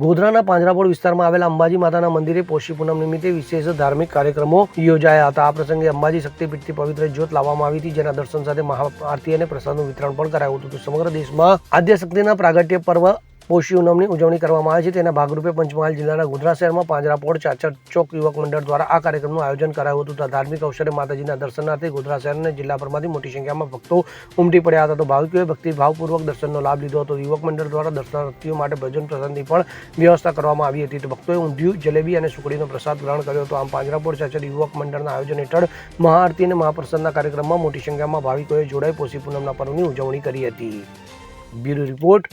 ગોધરાના પાંજરાપોળ વિસ્તારમાં આવેલા અંબાજી માતાના મંદિરે પોષી પૂનમ નિમિત્તે વિશેષ ધાર્મિક કાર્યક્રમો યોજાયા હતા. આ પ્રસંગે અંબાજી શક્તિપીઠથી પવિત્ર જ્યોત લાવવામાં આવી હતી, જેના દર્શન સાથે મહાઆરતી અને પ્રસાદનું વિતરણ પણ કરાયું હતું. સમગ્ર દેશમાં આદ્ય શક્તિના પ્રાગટ્ય પર્વ પોષી પૂનમની ઉજવણી કરવામાં આવે છે. તેના ભાગરૂપે પંચમહાલ જિલ્લાના ગોધરા શહેરમાં પાંજરાપોળ ચાચર ચોક યુવક મંડળ દ્વારા આ કાર્યક્રમનું આયોજન કરાયું હતું. તથા ધાર્મિક અવસરે માતાજીના દર્શનાર્થે ગોધરા શહેરને જિલ્લાભરમાંથી મોટી સંખ્યામાં ભક્તો ઉમટી પડ્યા હતા. તો ભાવિકોએ ભક્તિભાવપૂર્વક દર્શનનો લાભ લીધો હતો. યુવક મંડળ દ્વારા દર્શનાર્થીઓ માટે ભજન પ્રસાદની પણ વ્યવસ્થા કરવામાં આવી હતી. તો ભક્તોએ ઊંધિયું, જલેબી અને સુકડીનો પ્રસાદ ગ્રહણ કર્યો હતો. આમ પાંજરાપોળ ચાચર યુવક મંડળના આયોજન હેઠળ મહાઆરતી અને મહાપ્રસાદના કાર્યક્રમમાં મોટી સંખ્યામાં ભાવિકોએ જોડાઈ પોષી પૂનમના પર્વની ઉજવણી કરી હતી. Bureau report